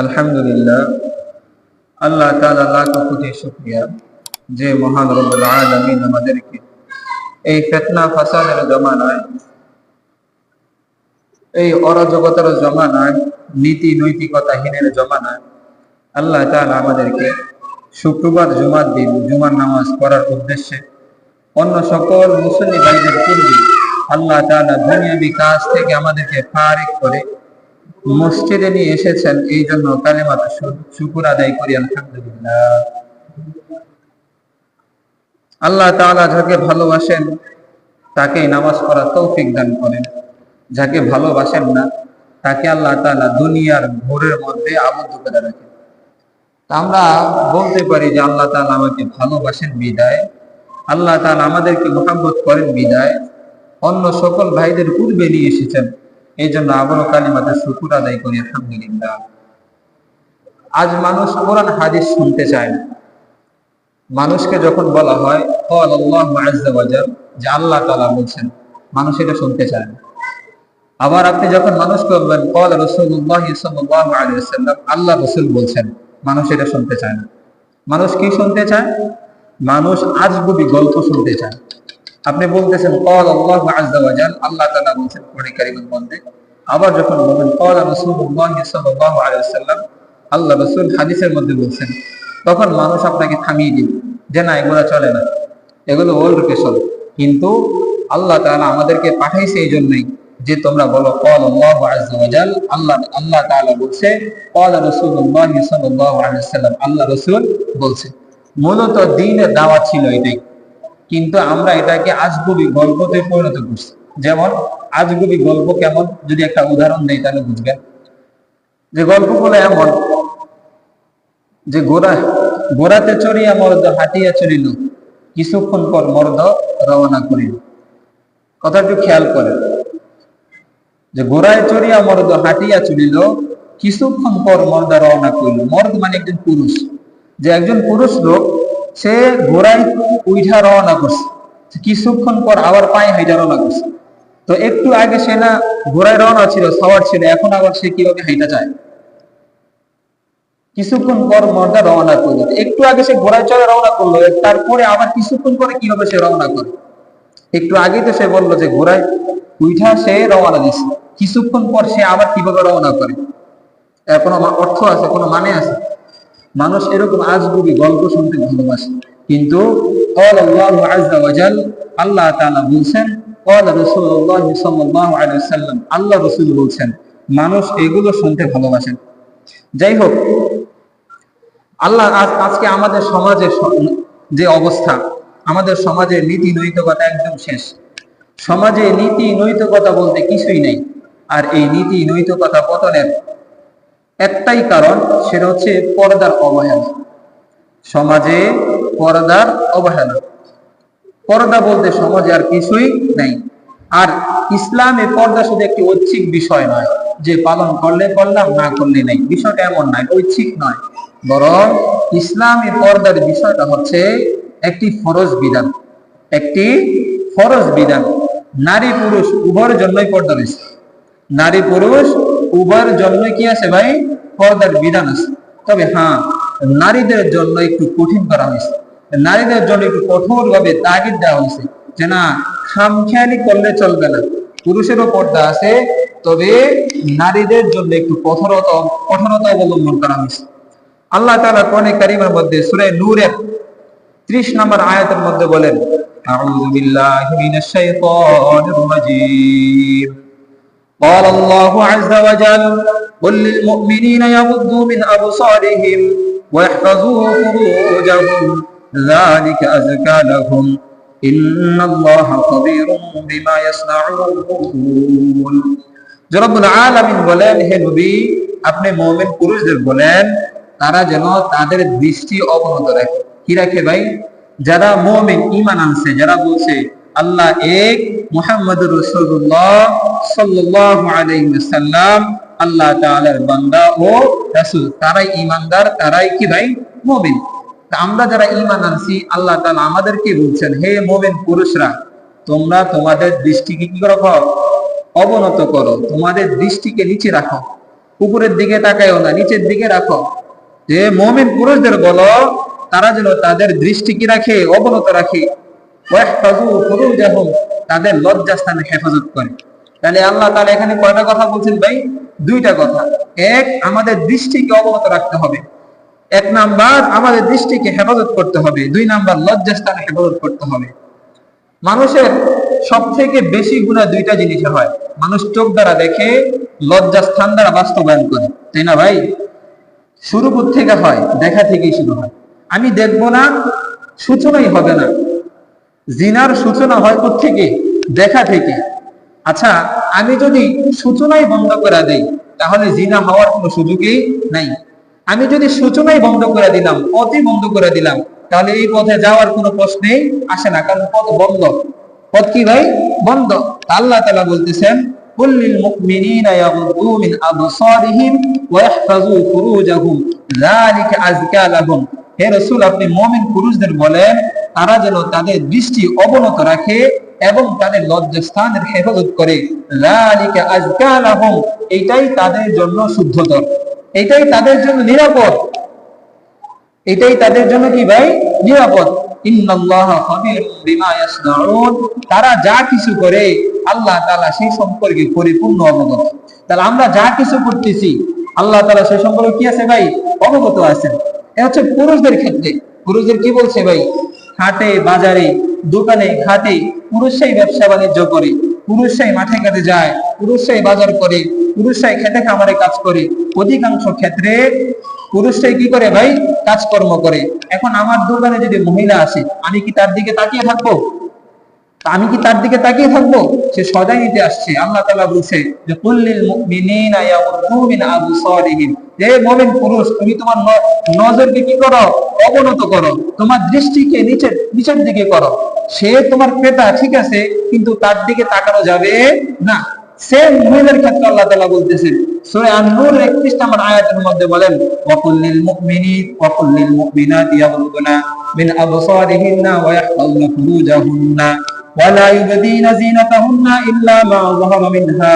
আলহামদুলিল্লাহ, আল্লাহ তাআলা লাখ কোটি শুকরিয়া যে মহান রব্বুল আলামিন আমাদেরকে এই ফিতনা ফাসাদের জমানায়, এই অরাজকতার জমানায়, নীতি নৈতিকতাহীনের জমানায় আল্লাহ তাআলা আমাদেরকে শুক্রবার জুমার দিন, জুমার নামাজ পড়ার উদ্দেশ্যে অন্য সকল মুসল্লি ভাইদের পূর্বে আল্লাহ তাআলা দুনিয়াবি কাজ থেকে আমাদেরকে ফারিক করে মসজিদে নিয়ে এসেছেন, এই জন্য কালেমাতে শুকুর আদায় করি, আলহামদুলিল্লাহ। আল্লাহ তাআলা যাকে ভালোবাসেন তাকে নামাজ পড়ার তৌফিক দান করেন। যাকে ভালোবাসেন না, তাকে আল্লাহ তাআলা দুনিয়ার ঘোরের মধ্যে আবদ্ধ করে রাখেন। আমরা বলতে পারি যে আল্লাহ তাআলা আমাকে ভালোবাসেন বিদায়। আল্লাহ তাআলা আমাদেরকে মোহাম্মত করেন বিদায়। অন্য সকল ভাইদের পূর্বে নিয়ে এসেছেন। এই জন্য আবারও কালিমাতে শুকুর আদায় করি, আলহামদুলিল্লাহ। আজ মানুষ কোরআন, হাদিস শুনতে চায় না। মানুষকে যখন বলা হয় আল্লাহ যে আল্লাহ তাআলা বলছেন, মানুষ এটা শুনতে চায় না। আবার আপনি যখন মানুষকে বলবেন, কল রসুল্লাহ আল্লাহ রসুল বলছেন, মানুষ এটা শুনতে চায় না। মানুষ কি শুনতে চায়? মানুষ আজগুবি গল্প শুনতে চায়। আপনি বলতেছেন আল্লাহ তাআলা বলছেন কোরআন কারীমের মধ্যে। আবার যখন বলবেন আল্লাহ রাসূল হাদিসের মধ্যে বলছেন, তখন মানুষ আপনাকে থামিয়ে দিবে যে, না, এগুলো চলে না। এগুলো ওল্ড ফ্যাশন কিন্তু আল্লাহ তাআলা আমাদেরকে পাঠাইছে এই জন্যই যে, তোমরা বলো, কল আল্লাহ আজ্জাওয়াজাল আল্লাহ আল্লাহ তাআলা বলছে, কল রাসূলুল্লাহ সাল্লাল্লাহু আলাইহি ওয়াসাল্লাম, আল্লাহ রাসূল বলছে। মূলত দ্বীনের দাওয়াত ছিল এটাই। কিন্তু আমরা এটাকে আজগুবি গল্পতে পরিণত করছি। যেমন, আজগুবি গল্প কেমন? যদি একটা উদাহরণ দেই তাহলে বুঝবেন। যে গল্পগুলো এমন, যে গোড়া গোড়াতে চড়িয়া মর্দ, হাঁটিয়া চড়িল। কিছুক্ষণ পর মর্দ রওনা করিল। কথা একটু খেয়াল করেন। যে গোড়ায় চড়িয়া মর্দ, হাঁটিয়া চলিল কিছুক্ষণ পর মর্দা রওনা করিল। মর্দ মানে একজন পুরুষ। যে একজন পুরুষ লোক সে ঘোড়ায় উইঠা রওনা করছে। কিছুক্ষণ পর আবার পায়ে হাইটা রওনা করছে। তো একটু আগে সে না ঘোড়ায় রওনা ছিল, সাওয়ার ছিল, এখন আবার সে কীভাবে হাইটা যায়? কিছুক্ষণ পর মর্দা রওনা করল। একটু আগে সে ঘোড়ায় চড়ে রওনা করল, তারপরে আবার কিছুক্ষণ পরে কীভাবে সে রওনা করে? একটু আগেই তো সে বলল যে ঘোড়ায় উইঠা সে রওনা দিছে কিছুক্ষণ পর সে আবার কীভাবে রওনা করে? এর কোনো অর্থ আছে, কোনো মানে আছে? মানুষ এরকম আজগুবি গল্প শুনতে ভালোবাসে। কিন্তু আল্লাহ বলছেন আল্লাহ বলছেন, মানুষ এগুলো শুনতে ভালোবাসেন যাই হোক, আল্লাহ আজকে আমাদের সমাজের যে অবস্থা, আমাদের সমাজের নীতি নৈতিকতা একদম শেষ। সমাজে নীতি নৈতিকতা বলতে কিছুই নেই। আর এই নীতি নৈতিকতা পতনের একটাই কারণ, সেটা হচ্ছে পর্দার অবহেলা। সমাজে পর্দার অবহেলা। পর্দা বলতে সমাজে আর কিছুই নেই। আর ইসলামে পর্দা শুধু একটি ঐচ্ছিক বিষয় নয়, যে পালন করলে করলাম, না করলে নেই। বিষয়টা এমন নয়, ঐচ্ছিক নয়। বরং ইসলামী পর্দার বিষয়টা হচ্ছে একটি ফরজ বিধান। একটি ফরজ বিধান। নারী পুরুষ উভয়ের জন্যই পর্দা রয়েছে নারী পুরুষ উভয়ের জন্য কি আছে ভাই? পর্দার বিধান আছে। তবে হ্যাঁ নারীদের জন্য একটু কঠিন করা হয়েছে। নারীদের জন্য একটু কঠোর ভাবে তাগিদ দেওয়া হয়েছে যে না খামখেয়ালি করলে চলবে না। পুরুষেরও পর্দা আছে, তবে নারীদের জন্য একটু কঠোরতা কঠোরতা অবলম্বন করা হয়েছে। আল্লাহ তাআলা কোরআনে কারিমের মধ্যে সূরা নূরের 30 নম্বর আয়াতের মধ্যে বলেন, আউযু বিল্লাহি মিনাশ শাইতানির রাজীম। قال الله عز وجل قل للمؤمنين يغضوا من أبصارهم ويحفظوا فروجهم ذلك أزكى لهم إن الله خبير بما يصنعون জরবুল আলামিন বলেন হে নবী আপনি মুমিন পুরুষদের বলেন তারা যেন তাদের দৃষ্টি অবনত রাখে কি রাখে ভাই যারা মুমিন ঈমান আনছে যারা বলছে আল্লাহ এক মুহাম্মদ রসুল্লাহ সাল্লাল্লাহু আলাইহি ওয়াসাল্লাম, আল্লাহ তাআলার বান্দা ও রাসূল। তারাই ঈমানদার, তারাই কি ভাই? মুমিন। আমরা যারা ঈমান আনছি, আল্লাহ তাআলা আমাদেরকে বলছেন, হে মুমিন পুরুষরা, তোমরা তোমাদের দৃষ্টিকে কি করো? অবনত করো। তোমাদের দৃষ্টিকে নিচে রাখো। উপরের দিকে তাকায়ও না, নিচের দিকে রাখো। যে মমিন পুরুষদের বলো, তারা যেন তাদের দৃষ্টি কি রাখে, অবনত রাখে। তাদের লজ্জাস্থানে হেফাজত করে। তাহলে আল্লাহ তাআলা এখানে কয়টা কথা বলছেন ভাই? দুইটা কথা। এক, আমাদের দৃষ্টিকে অবনত রাখতে হবে। এক নাম্বার, আমাদের দৃষ্টিকে হেফাজত করতে হবে। দুই নাম্বার, লজ্জাস্থানে হেফাজত করতে হবে। মানুষের সব থেকে বেশি গুণা দুইটা জিনিসে হয়। মানুষ চোখ দ্বারা দেখে লজ্জা স্থান দ্বারা বাস্তবায়ন করে। তাই না ভাই? শুরু থেকে হয়? দেখা থেকেই শুরু হয়। আমি দেখব না, সূচনাই হবে না। জিনার সূচনা হয় থেকে দেখা থেকে আচ্ছা আমি যদি সূচনাই বন্ধ করে দেই তাহলে জিনা হওয়ার কোনো সুযোগই নাই আমি যদি সূচনাই বন্ধ করে দিলাম পথই বন্ধ করে দিলাম তাহলে এই পথে যাওয়ার কোনো প্রশ্নেই আসে না কারণ পথ বন্ধ পথ কি ভাই বন্ধ আল্লাহ তাআলা বলতেছেন قل للمؤمنين يغضوا من أبصارهم ويحفظوا فروجهم ذلك أزكى لهم হে রসুল, আপনি মমিন পুরুষদের বলেন, তারা যেন তাদের দৃষ্টি অবনত রাখে এবং তাদের লজ্জাস্থানের হেফাজত করে। এটাই তাদের জন্য শুদ্ধতর। এটাই তাদের জন্য নিরাপদ। এটাই তাদের জন্য কি ভাই? নিরাপদ। তারা যা কিছু করে, আল্লাহ তালা সেই সম্পর্কে পরিপূর্ণ অবগত। তাহলে আমরা যা কিছু করতেছি, আল্লাহ তালা সেই সম্পর্কে কি আছে ভাই? অবগত আছেন। হচ্ছে পুরুষদের ক্ষেত্রে। পুরুষদের কি বলছে ভাই? হাটে, বাজারে, দোকানে, ঘাটে পুরুষরাই ব্যবসা বাণিজ্য করে, পুরুষরাই মাঠে ঘাটে যায়, পুরুষরাই বাজার করে, পুরুষরাই খেতে খামারে কাজ করে। অধিকাংশ ক্ষেত্রে পুরুষরাই কি করে ভাই? কাজকর্ম করে। এখন আমার দোকানে যদি মহিলা আসে, আমি কি তার দিকে তাকিয়ে থাকব? আমি কি তার দিকে তাকিয়ে থাকব? সে সদাই নিতে আসছে। আল্লাহ তালা বলছে যে কুল্লিল মুমিনিনা ইয়াগুদ্দু মিন আবসারিহিম। হে মুমিন পুরুষ, তুমি তোমার নজরকে কি করো? অবনত করো। তোমার দৃষ্টিকে নিচের নিচের দিকে করো। সে তোমার ক্রেতা, ঠিক আছে, কিন্তু তার দিকে তাকানো যাবে না। সেম মহিলার ক্ষেত্রে আল্লাহ তাআলা বলতেছেন, সূরা আন-নূর 31 নম্বর আয়াতের মধ্যে বলেন ওয়াকুল্লিল মুমিনি ওয়াকুল্লিল মুমিনাতি ইয়াগুদ্দুনা মিন আবসারিহিন্না ওয়া ইয়াহফাযনা ফুরুজাহুন্না ওয়ালা ইউবদিনা জিনাতাহুন্না ইল্লা মা যাহারা মিনহা।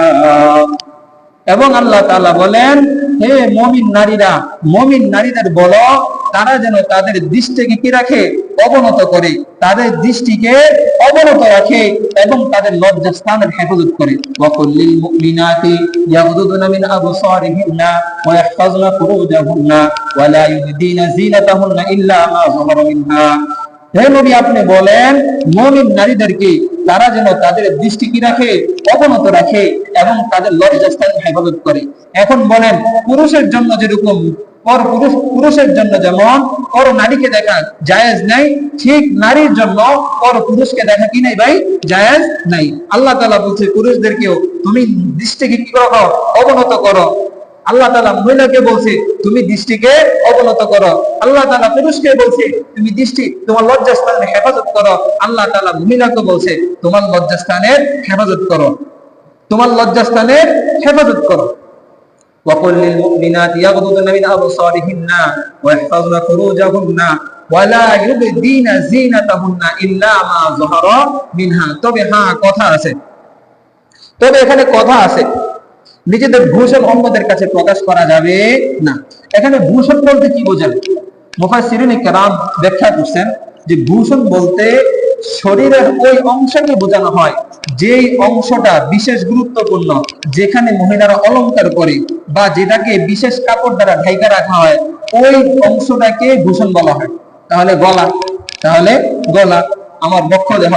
এবং আল্লাহ তালা বলেন, হে মমিন নারীরা, মমিন নারীদের বলো, তারা যেন তাদের দৃষ্টিকে কি রাখে? অবনত করে। তাদের দৃষ্টিকে অবনত রাখে এবং তাদের লজ্জা স্থানের হেফাজত করে। মা আপনি বলেন, মমিন নারীদেরকে তারা যেন তাদের দৃষ্টি কি রাখে, অবনত রাখে এবং তাদের লজ্জাস্থান হেফাজত করে। এখন বলেন, পুরুষের জন্য যেরকম, পর পুরুষ, পুরুষের জন্য যেমন, পর নারীকে দেখা জায়েজ নাই, ঠিক নারীর জন্য পর পুরুষকে দেখা কি নাই ভাই? জায়েজ নাই। আল্লাহ তাআলা বলছে, পুরুষদেরকেও তুমি দৃষ্টিকে কি করো অবনত করো। আল্লাহ তালা মহিলাকে বলছে তুমি দৃষ্টিকে অবনত করো আল্লাহ তালা পুরুষকে বলছে তুমি দৃষ্টি তোমার লজ্জাস্থানের হেফাজত করো আল্লাহ তালা মহিলাকে বলছে তোমার লজ্জাস্থানের হেফাজত করো তোমার লজ্জাস্থানের হেফাজত করো وقل للمؤمنات يغضضن من أبصارهن ويحفظن فروجهن ولا يبدين زينتهن إلا ما ظهر منها তবে হ্যাঁ কথা আছে তবে এখানে কথা আছে নিজেদের ভূষণ অন্যদের কাছে প্রকাশ করা যাবে না। এখানে ভূষণ বলতে কি বোঝেন মুফাসসিরিন কেরাম ব্যাখ্যা করছেন যে ভূষণ বলতে শরীরের ওই অংশকে বোঝানো হয়, যেই অংশটা বিশেষ গুরুত্বপূর্ণ, যেখানে মহিলারা অলংকার করে বা যেটাকে বিশেষ কাপড় দ্বারা ঢাইকা রাখা হয়, ওই অংশটাকে ভূষণ বলা হয়। তাহলে গলা তাহলে গলা, আমার বক্ষ দেহ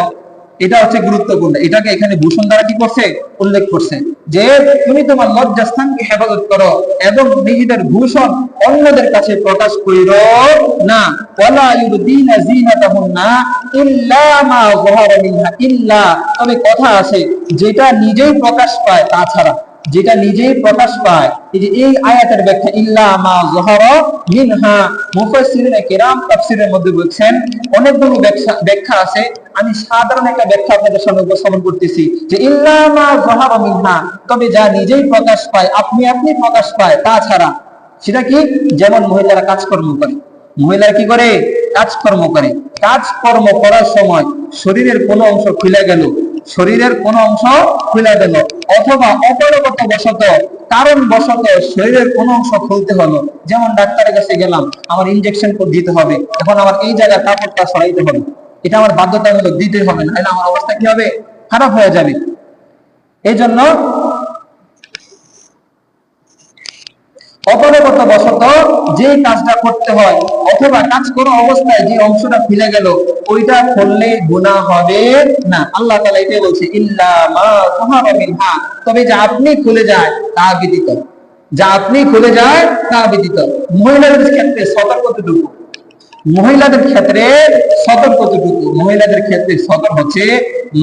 এটা হচ্ছে গুরুত্বপূর্ণ। এটাকে এখানে ভূষণ দ্বারা কি করছে? উল্লেখ করছে। যে তুমি তোমার লজ্জাস্থানকে হেফাজত করো এবং নিজেদের ভূষণ অন্যদের কাছে প্রকাশ করিল না। ইল্লা মা ইল্লা। তবে কথা আছে, যেটা নিজেই প্রকাশ পায় তাছাড়া যেটা নিজেই প্রকাশ পায় তবে যা নিজেই প্রকাশ পায়, আপনি আপনি প্রকাশ পায় তাছাড়া সেটা কি? যেমন মহিলারা কাজকর্ম করে। মহিলারা কি করে? কাজকর্ম করে। কাজকর্ম করার সময় শরীরের কোনো অংশ খুলে গেল। শরীরের কোন অংশ খুলে গেল। অথবা অপরগত বশত কারণ বশত শরীরের কোনো অংশ খুলতে হলো। যেমন ডাক্তারের কাছে গেলাম, আমার ইনজেকশন দিতে হবে। এখন আমার এই জায়গায় কাপড়টা সরাইতে হবে। এটা আমার বাধ্যতামূলক দিতে হবে, না আমার অবস্থা কি হবে? খারাপ হয়ে যাবে। এই জন্য অপরগত বশত যে কাজটা করতে হয়, অথবা কাজ করা অবস্থায় যে অংশটা ফিলে গেল, ওইটা করলে গুণা হবে না। আল্লাহ তালা এটাই বলছে, ইল্লা মা তবে যা আপনি খুলে যায়, তা ব্যতীত। যা আপনি খুলে যায়, তা ব্যতীত। মহিলাদের ক্ষেত্রে সতর্কতটুকু মহিলাদের ক্ষেত্রে সতর্ক সতর্কতটুকু মহিলাদের ক্ষেত্রে সতর্ক হচ্ছে,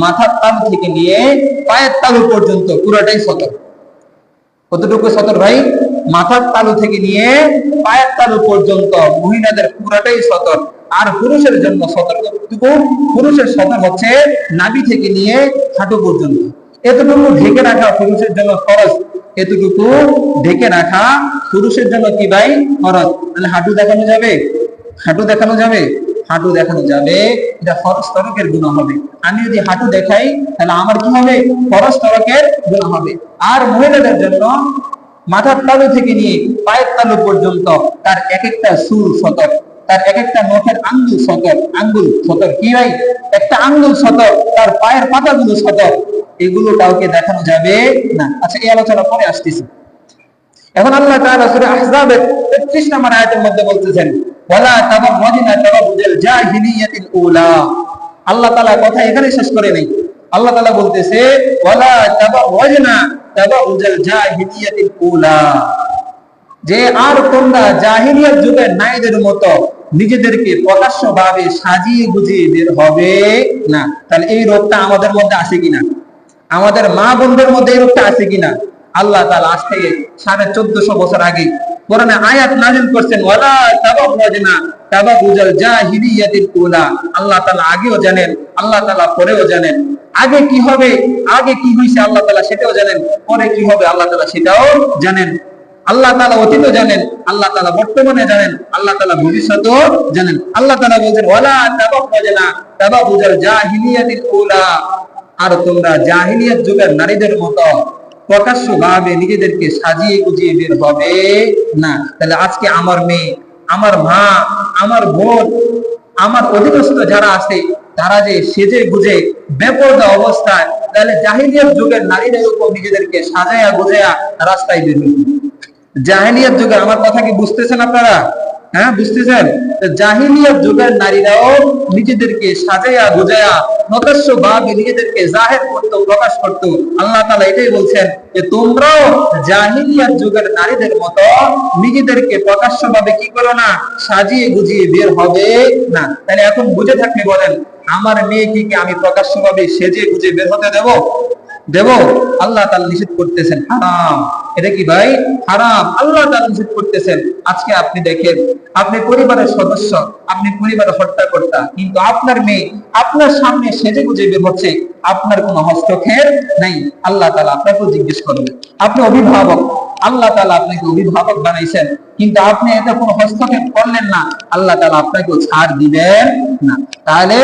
মাথার তালু থেকে নিয়ে পায়ের তালু পর্যন্ত পুরোটাই সতর্ক। কতটুকু সতর্ক ভাই? মাথার তালু থেকে নিয়ে পায়ের তালু পর্যন্ত মহিলাদের পুরাটাই সতর্ক। আর পুরুষের জন্য সতর্কটুকু পুরুষের সতর্ক হচ্ছে নাবি থেকে নিয়ে হাঁটু পর্যন্ত। এতটুকু ঢেকে রাখা পুরুষের জন্য খরচ এতটুকু ঢেকে রাখা পুরুষের জন্য কি ভাই খরচ তাহলে হাঁটু দেখানো যাবে? হাঁটু দেখানো যাবে? হাঁটু দেখানো যাবে। এটা ফরজ তরকের গুণ হবে। আমি যদি হাঁটু দেখাই, তাহলে আমার কি হবে? ফরজ তরকের গুণ হবে। আর মহিলাদের জন্য মাথার তালু থেকে নিয়ে পায়ের তালু পর্যন্ত তার এক একটা সুর সতর, তার এক একটা নখের আঙ্গুল সতর। আঙ্গুল সতর কি ভাই? একটা আঙ্গুল সতর, তার পায়ের পাতাগুলো সতর। এগুলো কাউকে দেখানো যাবে না। আচ্ছা এই আলোচনা পরে আসতেছি। এখন আল্লাহ তাআলা সূরা আহজাবের 33 নম্বর আয়াতের মধ্যে বলতেছেন, ওয়ালা তাবাররাজনা তাবাররুজাল জাহিলিয়াতিল উলা। আল্লাহ তাআলা কথা এখানে শেষ করে নেই। আল্লাহ তাআলা বলতেছে, ওয়ালা তাবাররাজনা তাবাররুজাল জাহিলিয়াতিল উলা যে আর তোমরা জাহিলিয়াত যুগের নারীদের মতো নিজেদেরকে প্রকাশ্যভাবে সাজিয়ে গুজিয়ে বের হবে না। তাহলে এই রোগটা আমাদের মধ্যে আছে কিনা? আমাদের মা বোনদের মধ্যে এই রোগটা আছে কিনা? আল্লাহ তাআলা আজ থেকে সাড়ে চোদ্দশো বছর আগে কোরআনে আয়াত নাজিল করছেন, ওয়ালা তাবাররাজনা তাবারুজাল জাহিলিয়াতিল উলা আল্লাহ তাআলা আগেও জানেন, আল্লাহ তাআলা পরেও জানেন। আগে কি হবে? আগে কি হয়েছে আল্লাহ তালা সেটাও জানেন, পরে কি হবে আল্লাহ তালা সেটাও জানেন। আল্লাহ তালা অতীত জানেন, আল্লাহ তালা বর্তমানে জানেন, আল্লাহ তালা ভবিষ্যতেও জানেন। আল্লাহ তাআলা বলছেন, ওয়ালা তাবাররাজনা তাবারুজাল জাহিলিয়াতিল উলা। আর তোমরা জাহিলিয়াত যুগের নারীদের মতো প্রকাশ্য ভাবে নিজেদেরকে সাজিয়ে গুজিয়ে বের হবে না। তাহলে আজকে আমার মেয়ে, আমার মা, আমার বোন, আমার অধীনস্থ যারা আছে তারা যে সেজে গুজে বেপরদা অবস্থায়, তাহলে জাহিনিয়ার যুগের নারীদের উপর নিজেদেরকে সাজায়া গুজায়া রাস্তায় বের জাহিনিয়ার যুগে আমার কথা কি বুঝতেছেন আপনারা? হ্যাঁ বুঝতেছেন? জাহিলিয়াত যুগের নারীরাও নিজেদেরকে সাজাইয়া গুজায়া নতস্য ভাবে নিজেদেরকে জাহের করত, প্রকাশ করত। আল্লাহ তাআলা এটাই বলছেন যে, তোমরাও যুগের নারীদের মতো নিজেদেরকে প্রকাশ্য ভাবে কি করো না, সাজিয়ে গুজিয়ে বের হবে না। তাহলে এখন বুঝে থাকলে বলেন, আমার মেয়েকে কি আমি প্রকাশ্য ভাবে সেজে গুজে বের হতে দেব? দেব। আল্লাহ তার নিষেধ করতেছেন, হারাম। এটা কি ভাই? হারাম। আল্লাহ তার নিষেধ করতেছেন। আজকে আপনি দেখেন, আপনি পরিবারের সদস্য, আপনি পরিবারের হত্যাকর্তা, কিন্তু আপনার মেয়ে আপনার সামনে সেজে গুজে বের হচ্ছে, আপনার কোনো হস্তক্ষেপ নেই। আল্লাহ তালা আপনাকেও জিজ্ঞেস করবে। আপনি অভিভাবক আল্লাহ তাআলা আপনাকে অভিভাবক বানাইছেন। কিন্তু আপনি এতে কোনো হস্তক্ষেপ করলেন না। আল্লাহ তাআলা আপনাকেও ছাড় দিবেন না। তাহলে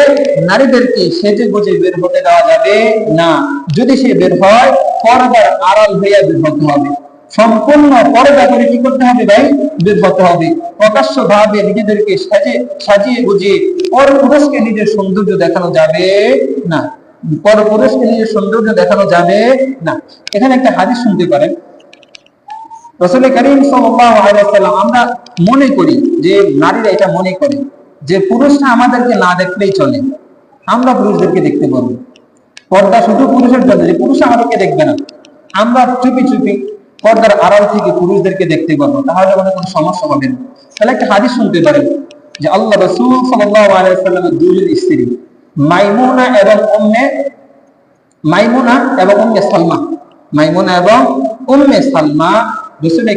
নারীদেরকে সেজে গুজে বের হতে দেওয়া যাবে না। যদি সে বের হয়, পর্দার আড়াল হইয়া বের হতে হবে। সম্পূর্ণ পর্দা করে কি করতে হবে ভাই? বের হতে হবে। প্রকাশ্য ভাবে নিজেদেরকে সাজে সাজিয়ে গুজিয়ে পর পুরুষকে নিজের সৌন্দর্য দেখানো যাবে না। পর পুরুষকে নিজের সৌন্দর্য দেখানো যাবে না। এখানে একটা হাদিস শুনতে পারেন। রসুল করিম সাল্লাম আমরা মনে করি যে নারীরা এটা মনে করে যে পুরুষরা আমাদেরকে না দেখলেই চলে। আমরা পুরুষদেরকে দেখতে পারব পর্দা শুধু পুরুষের জন্য যে পুরুষ আমাদেরকে দেখবে না। আমরা চুপি চুপি পর্দার আড়াল থেকে পুরুষদেরকে দেখতে পারব তাহলে আমাদের কোনো সমস্যা হবে না। তাহলে একটা হাদিস শুনতে পারেন যে আল্লাহ রসুল সাল্লামের দুজন স্ত্রী, মাইমুনা এবং উম্মে, মাইমুনা এবং উম্মে সালমা। মাইমুনা এবং উম্মে সালমা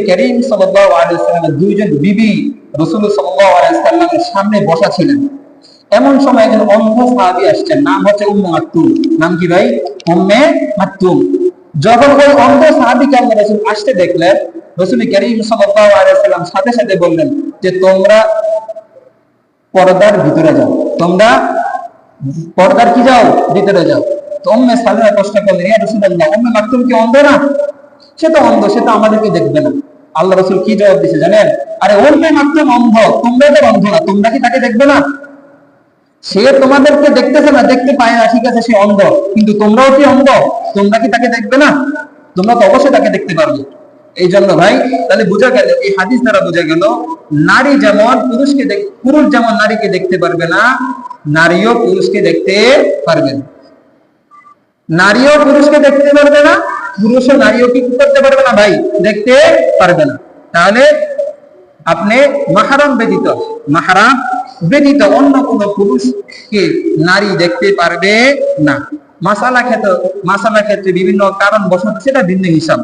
করিম সাল্লামের দুইজন বিবি রসুল সাল্লামের সামনে বসা ছিলেন। এমন সময় একজন অন্ধ সাহাবি আসছেন, নাম হচ্ছে উম্মে মাকতুম। নাম কি ভাই? উম্মে মাকতুম। যখন ওই অন্ধ আল্লাহ আসতে দেখলেন, রসুল করিম সাল্লাম সাথে সাথে বললেন যে, তোমরা পর্দার ভিতরে যাও। তোমরা পর্দার কি যাও? ভিতরে যাও। তো উম্মে সালমা প্রশ্ন করলেন, ইয়া রাসূলুল্লাহ, উম্মে মাকতুম কি অন্ধ না? সে তো অন্ধ, সে তো আমাদেরকে দেখবে না। আল্লাহ রসুল কি জবাব দিছে জানেন? আরে অন্যের মাত্র অন্ধ? তোমরা তো অন্ধ না, তোমরা কি তাকে দেখবে না? সে তোমাদেরকে দেখতেছে না, দেখতে পায় না, ঠিক আছে, সে অন্ধ। কিন্তু তোমরাও কি অন্ধ? তোমরা কি তাকে দেখবে না? তোমরা তো অবশ্যই তাকে দেখতে পারবে। এই জন্য ভাই, তাহলে বোঝা গেল, এই হাদিস দ্বারা বোঝা গেল, নারী যেমন পুরুষকে পুরুষ যেমন নারীকে দেখতে পারবে না, নারীও পুরুষকে দেখতে পারবে না। নারীও পুরুষকে দেখতে পারবে না পুরুষও নারীও কি করতে পারবে না? ভাই, দেখতে পারবে না। তাহলে আপনি মাহারাম ব্যতীত মাহারাম ব্যতীত অন্য কোন পুরুষকে নারী দেখতে পারবে না। মাসালা ক্ষেত্রে মাসালা ক্ষেত্রে বিভিন্ন কারণ বসত সেটা ভিন্ন হিসাব,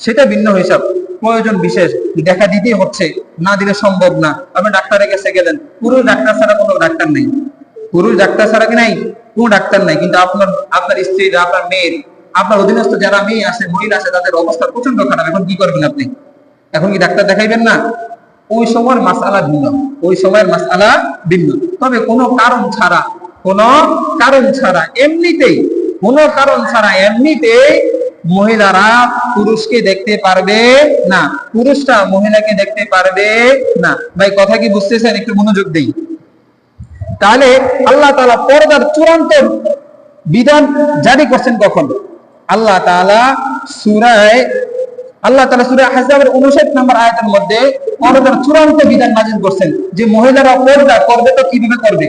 সেটা ভিন্ন হিসাব। প্রয়োজন বিশেষ, দেখা দিতেই হচ্ছে। না দিলে সম্ভব না। আপনি ডাক্তারের কাছে গেলেন, পুরুষ ডাক্তার ছাড়া কোনো ডাক্তার নেই। পুরুষ ডাক্তার ছাড়া কি নাই? কোনো ডাক্তার নাই। কিন্তু আপনার আপনার স্ত্রী, আপনার মেয়ের আপনার অধীনস্থ যারা মেয়ে আছে, মহিলা আছে, তাদের অবস্থা প্রচণ্ড খারাপ। এখন কি করবেন আপনি? এখন কি ডাক্তার দেখাইবেন না? ওই সময়ের মাসালা ভিন্ন। ওই সময়ের মাসালা ভিন্ন। তবে কোনো কারণ ছাড়া, কোনো কারণ ছাড়া, এমনিতেই, কোনো কারণ ছাড়া এমনিতেই মহিলারা পুরুষকে দেখতে পারবে না। পুরুষটা মহিলাকে দেখতে পারবে না। ভাই, কথা কি বুঝতেছেন? একটু মনোযোগ দেই। তাহলে আল্লাহ তাআলা পর্দার চূড়ান্ত বিধান জারি করছেন কখন? আল্লাহ তালা সুরায়, আল্লাহ তালা সুরায় হাজাবের উনষাট নম্বর আয়তের মধ্যে পর্দার চূড়ান্ত বিধান নাজিল করছেন যে মহিলারা পর্দা করবে তো কীভাবে করবে?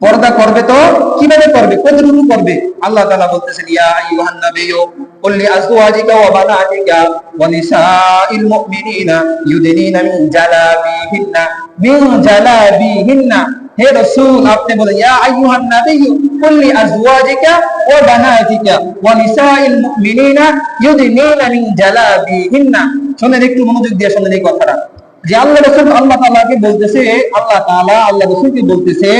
পর্দা করবে তো কীভাবে করবে? কতটুকু করবে? আল্লাহ তালা বলতেছেন, ইয়া মুমিনিনা ইউদিনিনা মিন জালাবিহিন্না মিন জালাবিহিন্না। হে রাসূল, আপনি বলেন, ইয়া আইয়ুহান নাবিয়্যু বানাতিকা ওয়া নিসাইল মুমিনিনা ইউদিনিনা মিন জালাবিহিন্না। শুনেন একটু মনোযোগ দিয়ে শুনেন এই কথাটা। যে আল্লাহ আল্লাহ বলতেছে, আল্লাহ আল্লাহ বলতেছে,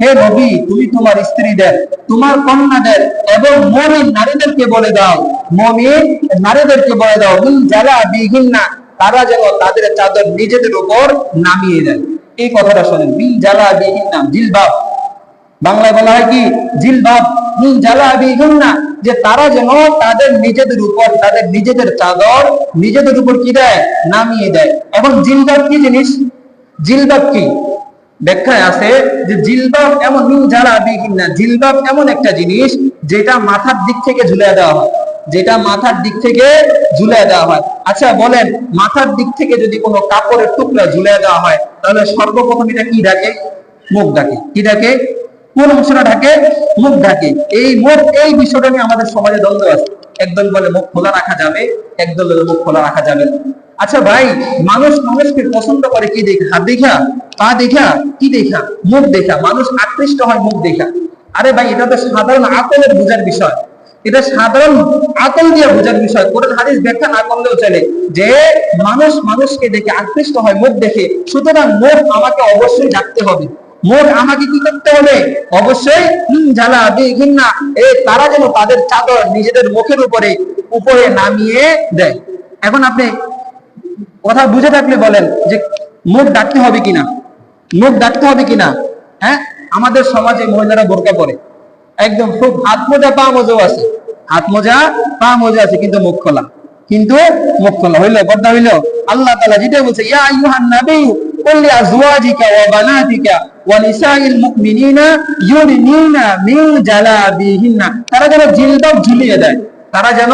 হে নবী, তুমি তোমার স্ত্রীদের, তোমার কন্যাদের এবং মুমিন নারীদেরকে বলে দাও। মুমিন নারীদেরকে বলে দাও, মিন জালাবিহিন্না, তারা যেন তাদের চাদর নিজেদের উপর নামিয়ে দেয়। এই কথাটা শোনেন। মিন জালাবিহিন্না জিলবাব। বাংলায় বলা হয় কি? জিলবাব। মিন জালাবিহিন্না যে তারা যেন তাদের নিজেদের উপর, তাদের নিজেদের চাদর, নিজেদের উপর কি দেয়? নামিয়ে দেয়। এখন জিলবাব কি জিনিস? জিলবাব কি? ব্যাখ্যায় আছে যে জিলবাব এমন, মিন জালাবিহিন্না জিলবাব এমন একটা জিনিস যেটা মাথার দিক থেকে ঝুলে দেওয়া হয়। যেটা মাথার দিক থেকে ঝুলিয়ে দেওয়া হয়। আচ্ছা বলেন, মাথার দিক থেকে যদি কোনো কাপড়ের টুকরা ঝুলে দেওয়া হয়, তাহলে সর্বপ্রথম এটা কি ডাকে? মুখ ডাকে। কি ডাকে? কোন অংশটা ঢাকে মুখ ঢাকে এই মুখ, এই বিষয়টা নিয়ে আমাদের সমাজে দ্বন্দ্ব আছে। একদল বলে মুখ খোলা রাখা যাবে, একদল বলে মুখ খোলা রাখা যাবে আচ্ছা ভাই, মানুষ মানুষকে পছন্দ করে কি দেখা? হাত দেখা? পা দেখা? কি দেখা? মুখ দেখা। মানুষ আকৃষ্ট হয় মুখ দেখা। আরে ভাই, এটা তো সাধারণ আকলের বোঝার বিষয়। এটা সাধারণ আকল দিয়ে বোঝার বিষয়। কোরআন হাদিস ব্যাখ্যা না করলেও চলে যে মানুষ মানুষকে দেখে আকৃষ্ট হয়, মুখ দেখে। সুতরাং মুখ আমাকে অবশ্যই ডাকতে হবে। মোট আমাকে কি করতে হবে? অবশ্যই তারা যেন তাদের চাদর নিজেদের মুখের উপরে উপরে নামিয়ে দেয়। এখন আপনি কথা বুঝে থাকলে বলেন যে মুখ ডাকতে হবে কিনা? মুখ ডাকতে হবে কিনা? হ্যাঁ? আমাদের সমাজে মহিলারা বোরকা পরে। একদম খুব হাত মোজা পা মোজাও আছে হাত মোজা পা মোজা আছে কিন্তু মুখ খোলা কিন্তু মুখ খোলা হইলো পর্দা হইলো আল্লাহ তাআলা যেটা বলছে ইয়া আইয়ুহান নাবী قل لأزواجك وبناتك ونساء المؤمنين يدنين من جلابيبهن তারা যেন জিলবাব ঝুলিয়ে দেয় তারা যেন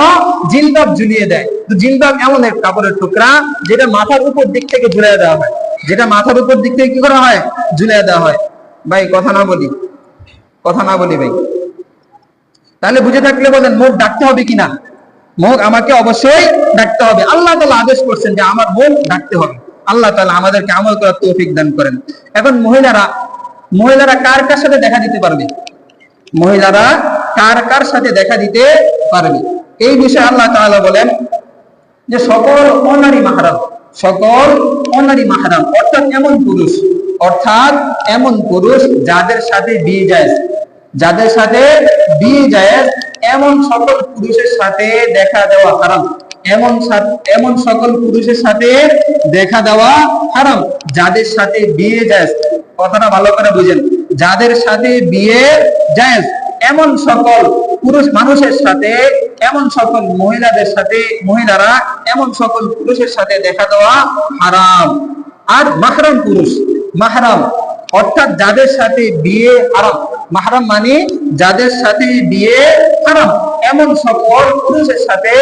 জিলবাব ঝুলিয়ে দেয় তো জিলবাব এমন এক কাপড়ের টুকরা যেটা মাথার উপর দিক থেকে ঝুলিয়ে দেওয়া হয় যেটা মাথার উপর দিক থেকে কি করা হয় ঝুলিয়ে দেওয়া হয় ভাই কথা না বলি কথা না বলি ভাই। তাহলে বুঝে থাকলে বলেন, মুখ ডাকতে হবে কিনা? মুখ আমাকে অবশ্যই ডাকতে হবে। আল্লাহ তালা আদেশ করছেন যে আমার মুখ ডাকতে হবে। আল্লাহ তালা আমাদেরকে আমল করার তৌফিক দান করেন। এখন মহিলারা মহিলারা কার কার সাথে দেখা দিতে পারবে? মহিলারা কার কার সাথে দেখা দিতে পারবে? এই বিষয়ে আল্লাহ তাআলা বলেন যে, সকল অনারী মাহারাম, সকল অনারী মাহারাম, অর্থাৎ এমন পুরুষ অর্থাৎ এমন পুরুষ যাদের সাথে বিয়ে যায়। যাদের সাথে বিয়ে যায়, এমন সকল পুরুষের সাথে দেখা দেওয়া হারাম। এমন এমন সকল পুরুষের সাথে দেখা দেওয়া হারাম। যাদের সাথে বিয়ে যায়, কথাটা ভালো করে বুঝেন। যাদের সাথে বিয়ে জায়েজ এমন সকল পুরুষ মানুষের সাথে, এমন সকল মহিলাদের সাথে, মহিলারা এমন সকল পুরুষের সাথে দেখা দেওয়া হারাম। আর মাহরাম পুরুষ মাহরাম। অর্থাৎ যাদের সাথে বিয়ে হারাম। মাহরাম মানে যাদের সাথে বিয়ে হারাম। এমন সকল পুরুষের সাথে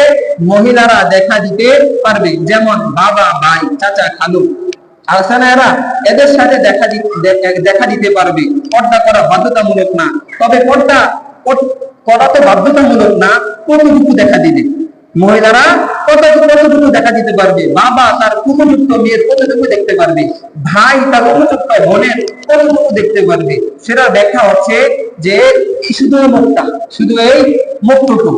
মহিলারা দেখা দিতে পারবে। যেমন বাবা, ভাই, চাচা, খালু। এরা এদের সাথে দেখা দেখা দিতে পারবে। পর্দা করা বাধ্যতামূলক না। তবে পর্দা করা তো বাধ্যতামূলক না কতটুকু দেখা দিবে। মহিলারা কতটুকু কতটুকু দেখা দিতে পারবে? বাবা তার উপযুক্ত মেয়ের কতটুকু দেখতে পারবে? ভাই তার উপযুক্ত বোনের কতটুকু দেখতে পারবে? সেটা দেখা হচ্ছে যে শুধু মুখটা, শুধু এই মুখটুকু।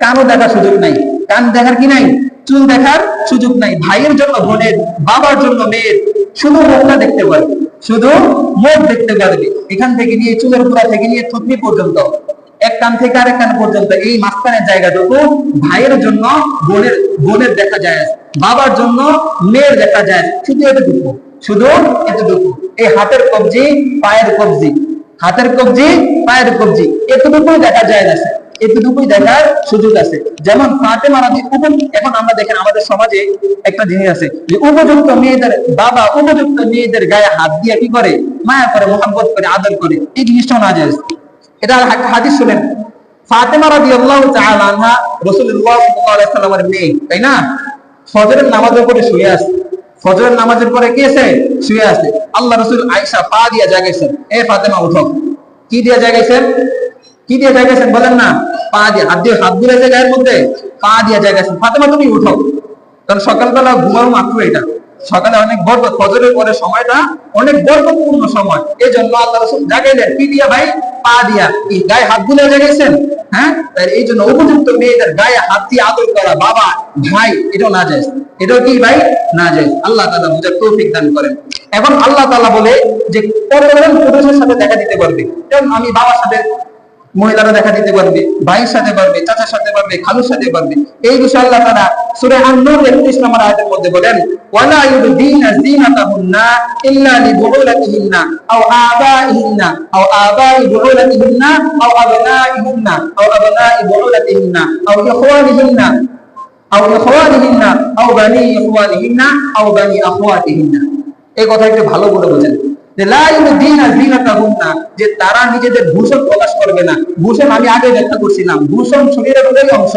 কানও দেখার সুযোগ নাই। কান দেখার কি নাই? চুল দেখার সুযোগ নাই। ভাইয়ের জন্য, বোনের, বাবার জন্য মেয়ের শুধু মুখটা দেখতে পারবে। শুধু মুখ দেখতে পারবে। এখান থেকে নিয়ে চুলের গোড়া থেকে নিয়ে থুতনি পর্যন্ত। এক কান থেকে আরেক কান পর্যন্ত এই মাঝখানের জায়গাটুকু ভাইয়ের জন্য বোনের বোনের দেখা যায়। বাবার জন্য মেয়ের দেখা যায়। শুধু এতটুকু শুধু এতটুকু। এই হাতের কবজি, পায়ের কবজি। হাতের কবজি, পায়ের কবজি। এতটুকুই দেখা যায় না এতটুকুই দেখার সুযোগ আছে। যেমন ফাতেমা রাদি এখন আমরা দেখেন আমাদের সমাজে একটা জিনিস আছে যে উপযুক্ত মেয়েদের বাবা, উপযুক্ত মেয়েদের গায়ে হাত দিয়ে কি করে? মায়া করে মোহাম্মত করে, আদর করে। এই জিনিসটাও না যায়। এটা হাদিস শুনেন। ফাতেমা রাদিয়াল্লাহু তাআলা আনহা সাল্লাল্লাহু সাল্লামের মেয়ে, তাই না? ফজরের নামাজের পরে শুয়ে আছে। ফজরের নামাজের পরে কি আছে? শুয়ে আছে। আল্লাহ রাসূল আয়েশা পা দিয়া জাগাইছেন। এ ফাতেমা, উঠো। কি দিয়া জাগাইছেন? কি দিয়ে জাগাইছেন বলেন না? পা দিয়ে। হাত দিয়ে হাত দিলে যে মধ্যে। পা দিয়ে জাগাইছেন। ফাতেমা, তুমি উঠো। কারণ সকালবেলা ঘুমাও মাত্র এটা। সকালে অনেক বরকত ফজরের পরে সময়টা অনেক বরকতপূর্ণ সময়। এই জন্য আল্লাহ রসুল জাগাইলেন কি দিয়া ভাই, পা দিয়া। এই গায়ে হাত দিলে জাগাইছেন হ্যাঁ? তাই এই জন্য উপযুক্ত মেয়েদের গায়ে হাত দিয়ে আদর করা, বাবা, ভাই, এটাও না যায় এটাও কি ভাই? না যায় আল্লাহ তাআলা বুঝার তৌফিক দান করেন। এখন আল্লাহ তাআলা বলে যে কতজন পুরুষের সাথে দেখা দিতে পারবে। যেমন আমি বাবার সাথে মহিলারা দেখা দিতে পারবে, ভাইয়ের সাথে পারবে, চাচার সাথে পারবে, খালুর সাথে পারবে। এই বিষয়ে আল্লাহ তাআলা সূরা আন-নূর 31 নম্বর আয়াতের মধ্যে বলেন, ওয়ালা ইউদিনা যিনাতাহুন্না ইল্লা লিবুউলাতিহিন্না আও আবাইহিন্না আও আবাই বুউলাতিহিন্না আও আবনাইহিন্না আও আবনাই বুউলাতিহিন্না আও ইখওয়ানিহিন্না আও ইখওয়ানিহিন্না আও বানি ইখওয়ানিহিন্না আও বানি আখওয়াতিহিন্না। এই কথা একটু ভালো করে বোঝেন। যে তারা নিজেদের ভূষণ প্রকাশ করবে না। ভূষণ আমি আগে ব্যাখ্যা করছিলাম। ভূষণ শরীরের ওই অংশ।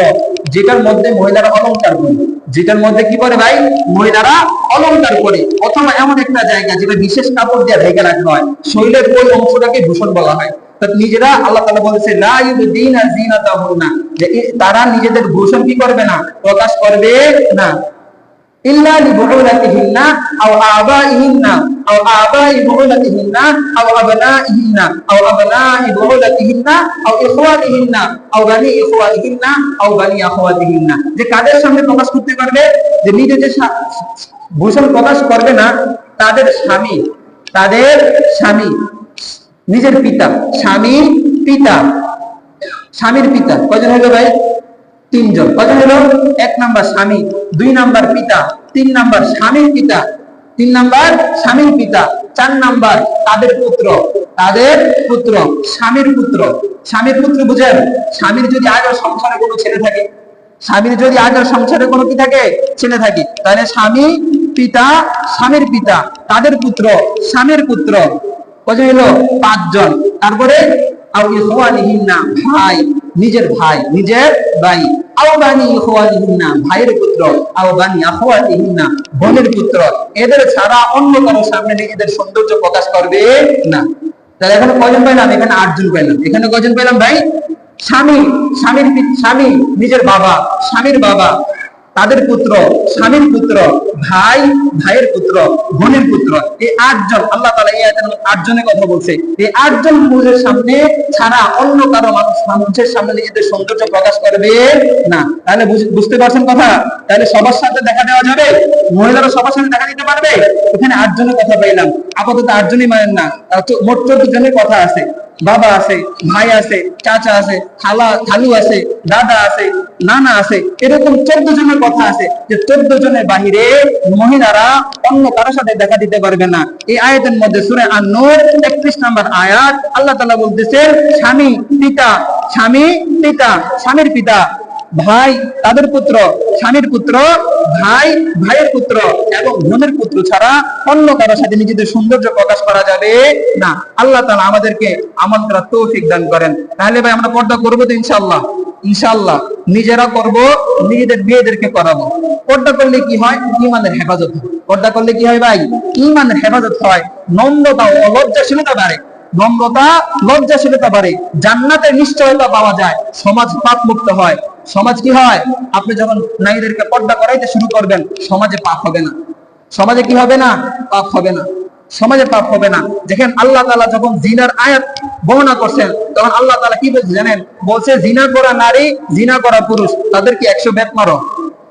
যেটার মধ্যে মহিলারা অলংকার করে। যেটার মধ্যে কি করে ভাই? মহিলারা অলংকার করে। অথবা এমন একটা জায়গা যেটা বিশেষ কাপড় দিয়ে ঢেকে রাখা হয়। শরীরের ওই অংশটাকে ভূষণ বলা হয়। নিজেরা আল্লাহ তাআলা বলেছে যে তারা নিজেদের ভূষণ কি করবে না? প্রকাশ করবে না। إلا لبعولتهن أو آبائهن أو آباء بعولتهن أو أبنائهن أو أبناء بعولتهن أو إخوانهن أو بني إخوانهن أو بني أخواتهن যে কাদের সামনে প্রকাশ করতে পারবে যে নিজেদের সা- ভূষণ প্রকাশ করবে না তাদের স্বামী তাদের স্বামী নিজের পিতা স্বামী পিতা স্বামীর পিতা কয়জন হলো ভাই তিনজন। কয়জন হলো, এক নাম্বার স্বামী, দুই নাম্বার পিতা, তিন নাম্বার স্বামীর পিতা, তিন নাম্বার স্বামীর পিতা, চার নাম্বার তাদের পুত্র তাদের পুত্র, স্বামীর পুত্র। স্বামীর পুত্র বুঝেন, স্বামীর যদি আগের সংসারে কোনো ছেলে থাকে, স্বামীর যদি আগের সংসারে কোনো কি থাকে, ছেলে থাকে, তাহলে স্বামী পিতা, স্বামীর পিতা, তাদের পুত্র, স্বামীর পুত্র। কজন হলো পাঁচজন। তারপরে ভাই, নিজের ভাই নিজের ভাই। পুত্র। এদের ছাড়া অন্য সামনে এদের সৌন্দর্য প্রকাশ করবে না। এখানে এখানে এখানে ভাই? স্বামী, স্বামীর স্বামী, নিজের বাবা, স্বামীর বাবা। তাদের পুত্র, স্বামীর পুত্র, ভাই, ভাইয়ের পুত্র, বোনের পুত্র। এই আটজন, আল্লাহ তালা এই আটজনের কথা বলছে। এই আটজন পুরুষের সামনে ছাড়া অন্য কারও মানুষ, মানুষের সামনে নিজেদের সৌন্দর্য প্রকাশ করবে না। তাহলে বুঝতে পারছেন কথা? তাহলে সবার সাথে দেখা দেওয়া যাবে? মহিলারা সবার সাথে দেখা দিতে পারবে? এখানে আটজনের কথা পাইলাম আপাতত আটজনই মানেন না। মোট চোদ্দ জনের কথা আছে। বাবা আছে, ভাই আছে, চাচা আছে, খালা, খালু আছে, দাদা আছে, নানা আছে, এরকম চোদ্দ জনের কথা আছে যে চোদ্দ জনের বাহিরে মহিলারা অন্য কারোর সাথে দেখা দিতে পারবে না। এই আয়াতের মধ্যে সুরে আর নূর একত্রিশ নাম্বার আয়াত, আল্লাহ তালা বলতেছেন, স্বামী, পিতা স্বামী, পিতা, স্বামীর পিতা ভাই তাদের পুত্র, স্বামীর পুত্র, ভাই, ভাইয়ের পুত্র এবং বোনের পুত্র ছাড়া অন্য কারোর সাথে নিজেদের সৌন্দর্য প্রকাশ করা যাবে না। আল্লাহ তালা আমাদেরকে আমল করার তৌফিক দান করেন। তাহলে ভাই আমরা পর্দা করব তো ইনশাল্লাহ ইনশাল্লাহ নিজেরা করব, নিজেদের মেয়েদেরকে করাবো। পর্দা করলে কি হয়? ইমানের হেফাজত হয়। পর্দা করলে কি হয় ভাই? ইমানের হেফাজত হয়। নম্রতা ও লজ্জাশীলতা বাড়ে। নম্রতা লজ্জাশীলতা বাড়ে। জান্নাতের নিশ্চয়তা পাওয়া যায়। সমাজ পাপ মুক্ত হয়। সমাজ কি হয়? আপনি যখন নারীদেরকে পর্দা করাইতে শুরু করবেন, সমাজে পাপ হবে না। সমাজে কি হবে না? পাপ হবে না। সমাজে পাপ হবে না। দেখেন আল্লাহ তালা যখন জিনার আয়াত বর্ণনা করছেন, তখন আল্লাহ তালা কি বলছে জানেন? বলছে, জিনা করা নারী, জিনা করা পুরুষ তাদেরকে একশো বেত মারো?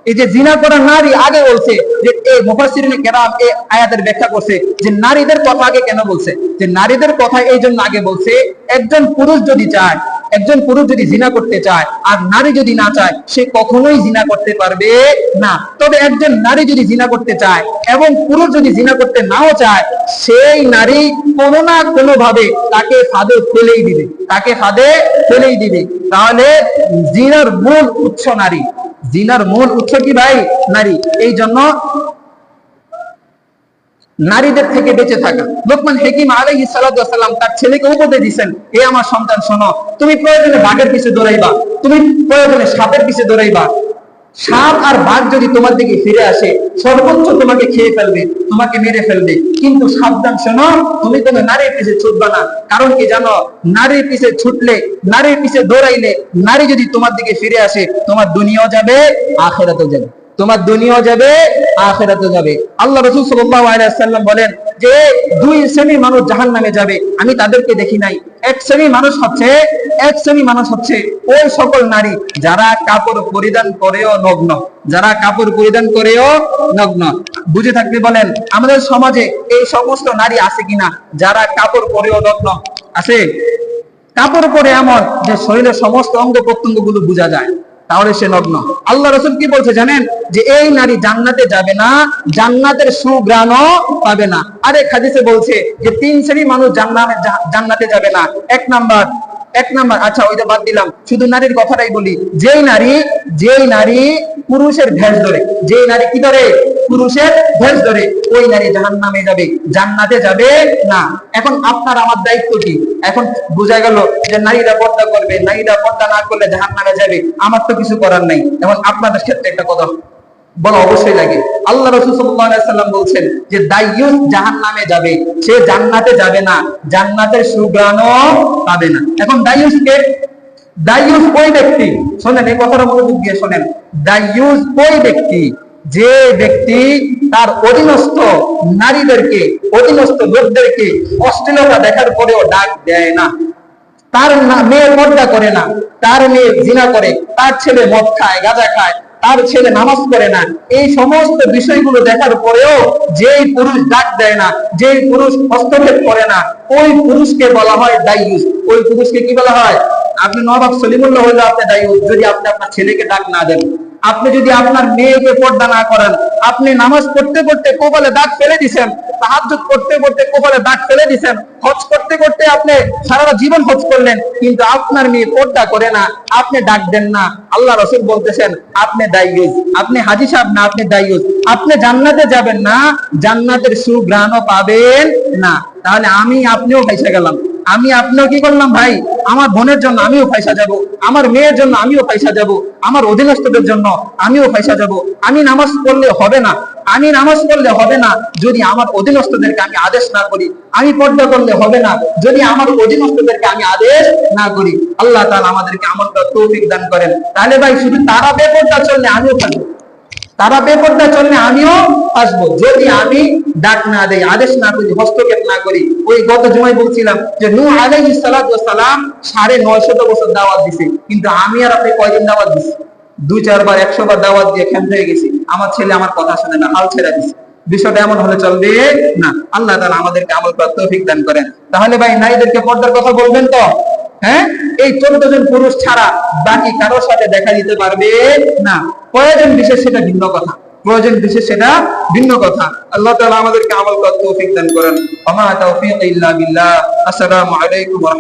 এই যে জিনা করা নারী আগে বলছে যে এই মুফাসসিরিনে কেরাম এই আয়াতের ব্যাখ্যা করছে, যে নারীদের কথা আগে কেন বলছে? যে নারীদের কথা এই জন্য আগে বলছে, একজন পুরুষ যদি চায়, একজন পুরুষ যদি জিনা করতে চায়, আর নারী যদি না চায়, সে কখনোই জিনা করতে পারবে না। তবে একজন নারী যদি জিনা করতে চায় এবং পুরুষ যদি জিনা করতে নাও চায়, সেই নারী কোনো না কোনো ভাবে তাকে ফাঁদে ফেলেই দিবে। তাকে ফাঁদে ফেলেই দিবে। তাহলে জিনার মূল উৎস নারী। জিনার মূল উৎস কি ভাই? নারী। এই জন্য নারীদের থেকে বেঁচে থাকা। লোকমান হেকিম আলাই সালাম তার ছেলেকে উপদে দিচ্ছেন এ আমার সন্তান, শোনো, তুমি প্রয়োজনে বাঘের পিছিয়ে দৌড়াইবা, তুমি প্রয়োজনে সাপের পিছিয়ে দৌড়াইবা সাপ আর বাঘ যদি তোমার দিকে ফিরে আসে, সর্বোচ্চ তোমাকে খেয়ে ফেলবে, তোমাকে মেরে ফেলবে। কিন্তু সাবধান শোনো, তুমি কোনো নারীর পিছে ছুটবে না। কারণ কি জানো, নারীর পিছে ছুটলে, নারীর পিছে দৌড়াইলে, নারী যদি তোমার দিকে ফিরে আসে, তোমার দুনিয়াও যাবে, আখেরাতেও যাবে। তোমার দুনিয়াও যাবে, আখেরাতে যাবে। আল্লাহ রসুল সাল্লাম বলেন যে, দুই শ্রেণির মানুষ জাহান নামে যাবে। আমি তাদেরকে দেখি নাই। এক শ্রেণির মানুষ হচ্ছে, এক শ্রেণির মানুষ হচ্ছে ওই সকল নারী যারা কাপড় পরিধান করেও নগ্ন। যারা কাপড় পরিধান করেও নগ্ন। বুঝে থাকতে বলেন, আমাদের সমাজে এই সমস্ত নারী আছে কিনা যারা কাপড় পরেও নগ্ন? আছে? কাপড় পরে এমন যে শরীরের সমস্ত অঙ্গ প্রত্যঙ্গগুলো বোঝা যায়। তাহলে সে নগ্ন। আল্লাহ রসুল কি বলছে জানেন? যে এই নারী জান্নাতে যাবে না, জান্নাতের সুগ্রাণ পাবে না। আরে হাদিসে বলছে যে তিন শ্রেণি মানুষ জান্নাতে যাবে না। এক নাম্বার এক নাম্বার আচ্ছা ওইটা বাদ দিলাম, শুধু নারীর কথাটাই বলি, যেই নারী যেই নারী পুরুষের ভেষ ধরে, যেই নারী কি ধরে? পুরুষের ভেষ ধরে, ওই নারী জাহান নামে যাবে, জান্নাতে যাবে না। এখন আপনার আমার দায়িত্ব কি? এখন বোঝা গেল যে নারীরা পর্দা করবে, নারীরা পর্দা না করলে জাহান নামে যাবে, আমার তো কিছু করার নাই। এখন আপনাদের ক্ষেত্রে একটা কথা বলা অবশ্যই লাগে। আল্লাহ রসুল সাল্লাম বলছেন যে দাইয়ুস জাহান নামে যাবে। সে জান্নাতে যাবে না। জান্নাতের সুগ্রাণও পাবে না। এখন দাইয়ুস কে? দাইয়ুস ওই ব্যক্তি। শোনেন, এই কথাটা মনোযোগ দিয়ে শোনেন। দাইয়ুস ওই ব্যক্তি যে ব্যক্তি তার অধীনস্থ নারীদেরকে, অধীনস্থ লোকদেরকে অশ্লীলতা দেখার পরেও ডাক দেয় না। তার মেয়ে পর্দা করে না। তার মেয়ে জিনা করে। তার ছেলে মদ খায়, গাঁজা খায়। তার ছেলে নামাজ পড়ে না। এই সমস্ত বিষয়গুলো দেখার পরেও যেই পুরুষ ডাক দেয় না, যেই পুরুষ হস্তক্ষেপ করে না, ওই পুরুষকে বলা হয় দায়ুস ওই পুরুষকে কি বলা হয়? আপনি নবাব সলিমুল্লাহ হইলে আপনি দায়ুস যদি আপনি আপনার ছেলেকে ডাক না দেন। আপনি যদি আপনার মেয়েকে পর্দা না করেন, আপনি নামাজ পড়তে পড়তে কপালে দাগ ফেলে তাহাজ্জুদ করতে করতে কপালে দাগ ফেলে দিছেন, হজ করতে করতে আপনি সারা জীবন হজ করলেন, কিন্তু আপনার মেয়ে পর্দা করে না, আপনি ডাক দেন না। আল্লাহ রসুল বলতেছেন, আপনি দায়ুজ আপনি হাজি সাহেব না, আপনি দায়ুজ আপনি জান্নাতে যাবেন না, জান্নাতের সুগ্রাণও পাবেন না। তাহলে আমি, আপনিও ভেসে গেলাম। আমি আপনিও কি করলাম ভাই? আমার বোনের জন্য আমিও পয়সা যাব। আমার মেয়ের জন্য আমিও পয়সা যাব। আমার অধীনস্থদের জন্য আমিও পয়সা যাব। আমি নামাজ পড়লে হবে না। আমি নামাজ পড়লে হবে না। যদি আমার অধীনস্থদেরকে আমি আদেশ না করি, আমি পর্দা করলে হবে না। যদি আমার অধীনস্থদেরকে আমি আদেশ না করি, আল্লাহ তাআলা আমাদেরকে আমল করার তৌফিক দান করেন। তাহলে ভাই, শুধু তারা বেপর্দা চললে আমিও থাকব। তারা বেপর্দা চললে আমিও আসব। যদি আমি ডাক না দেই, আদেশ না করি, হস্তক্ষেপ না করি, ওই গত জমায় বলছিলাম যে আলাইহিস সালাতু সালাম সাড়ে নয়শত বছর দাওয়াত দিছে, কিন্তু আমি আর আপনি কয়দিন দাওয়াত দিছি? দুই চারবার একশো বার দাওয়াত দিয়ে ক্ষান্ত হয়ে গেছি। আমার ছেলে আমার কথা শুনে না, হাল ছেড়ে দিছে। বিষয়টা এমন হলে চলবে না। আল্লাহ তাআলা আমাদেরকে আমল করার তৌফিক দান করেন। তাহলে ভাই, নারীদেরকে পর্দার কথা বলবেন তো? হ্যাঁ? এই চোদ্দ জন পুরুষ ছাড়া বাকি কারোর সাথে দেখা দিতে পারবে না। প্রয়োজন বিশেষ সেটা ভিন্ন কথা। প্রয়োজন বিশেষ সেটা ভিন্ন কথা। আল্লাহ তাআলা আমাদেরকে আমল করতে তৌফিক দান করেন। ওমা তাওফীক ইল্লা বিল্লাহ। আসসালামু আলাইকুম ওয়া